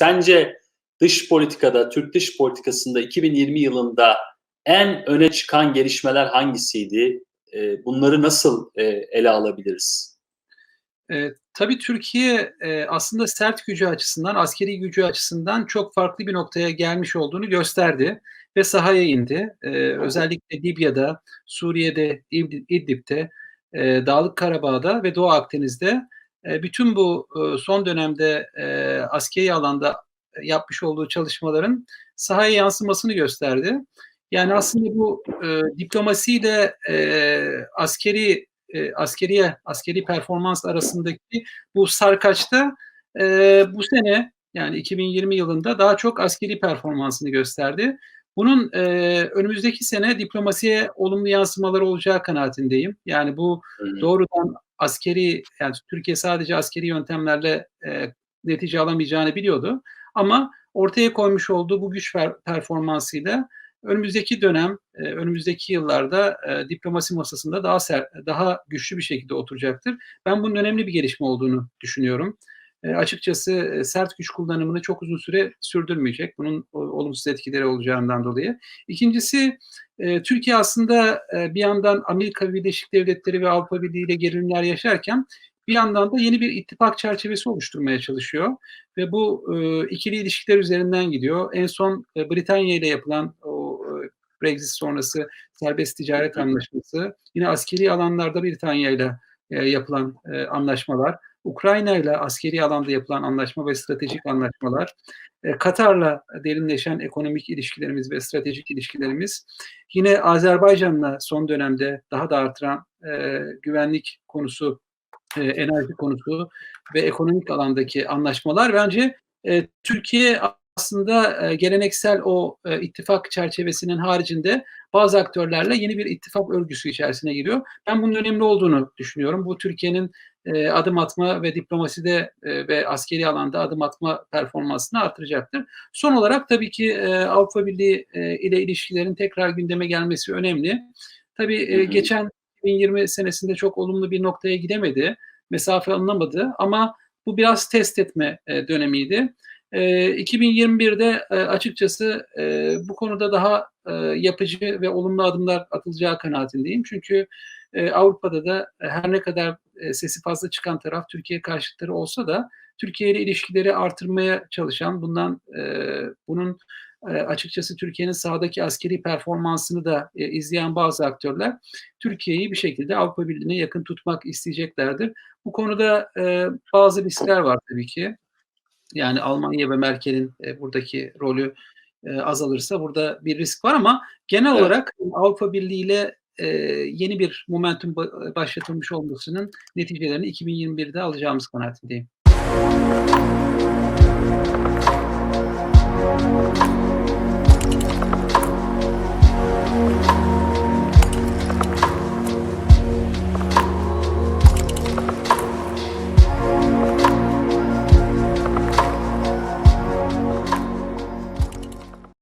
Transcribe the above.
Sence dış politikada, Türk dış politikasında 2020 yılında en öne çıkan gelişmeler hangisiydi? E, bunları nasıl e, ele alabiliriz? E, tabii Türkiye e, aslında sert gücü açısından, askeri gücü açısından çok farklı bir noktaya gelmiş olduğunu gösterdi ve sahaya indi. E, özellikle Libya'da, Suriye'de, İdlib'de, e, Dağlık Karabağ'da ve Doğu Akdeniz'de e, bütün bu e, son dönemde e, askeri alanda yapmış olduğu çalışmaların sahaya yansımasını gösterdi. Yani aslında bu e, diplomasiyle e, askeri e, askeriye askeri performans arasındaki bu sarkaçta e, bu sene yani 2020 yılında daha çok askeri performansını gösterdi. Bunun e, önümüzdeki sene diplomasiye olumlu yansımaları olacağı kanaatindeyim. Yani bu doğrudan askeri yani Türkiye sadece askeri yöntemlerle e, netice alamayacağını biliyordu. Ama ortaya koymuş olduğu bu güç performansıyla önümüzdeki dönem, e, önümüzdeki yıllarda e, diplomasi masasında daha ser, daha güçlü bir şekilde oturacaktır. Ben bunun önemli bir gelişme olduğunu düşünüyorum. E, açıkçası e, sert güç kullanımını çok uzun süre sürdürmeyecek. Bunun o, olumsuz etkileri olacağından dolayı. İkincisi, e, Türkiye aslında e, bir yandan Amerika Birleşik Devletleri ve Avrupa Birliği ile gerilimler yaşarken bir yandan da yeni bir ittifak çerçevesi oluşturmaya çalışıyor ve bu e, ikili ilişkiler üzerinden gidiyor. En son e, Britanya ile yapılan o e, Brexit sonrası serbest ticaret anlaşması, yine askeri alanlarda Britanya ile e, yapılan e, anlaşmalar, Ukrayna ile askeri alanda yapılan anlaşma ve stratejik anlaşmalar, e, Katar'la derinleşen ekonomik ilişkilerimiz ve stratejik ilişkilerimiz, yine Azerbaycan'la son dönemde daha da artıran e, güvenlik konusu e, enerji konusu ve ekonomik alandaki anlaşmalar bence e, Türkiye aslında e, geleneksel o e, ittifak çerçevesinin haricinde bazı aktörlerle yeni bir ittifak örgüsü içerisine giriyor. Ben bunun önemli olduğunu düşünüyorum. Bu Türkiye'nin e, adım atma ve diplomaside e, ve askeri alanda adım atma performansını artıracaktır. Son olarak tabii ki e, Avrupa Birliği e, ile ilişkilerin tekrar gündeme gelmesi önemli. Tabii e, geçen 2020 senesinde çok olumlu bir noktaya gidemedi. Mesafe alınamadı ama bu biraz test etme e, dönemiydi. E, 2021'de e, açıkçası e, bu konuda daha e, yapıcı ve olumlu adımlar atılacağı kanaatindeyim. Çünkü e, Avrupa'da da her ne kadar e, sesi fazla çıkan taraf Türkiye karşıtları olsa da Türkiye ile ilişkileri artırmaya çalışan, bundan e, bunun e, açıkçası Türkiye'nin sahadaki askeri performansını da e, izleyen bazı aktörler Türkiye'yi bir şekilde Avrupa Birliği'ne yakın tutmak isteyeceklerdir. Bu konuda e, bazı riskler var tabii ki. Yani Almanya ve Merkel'in e, buradaki rolü e, azalırsa burada bir risk var ama genel evet. olarak Avrupa Birliği ile e, yeni bir momentum başlatılmış olmasının neticelerini 2021'de alacağımız kanaatindeyim.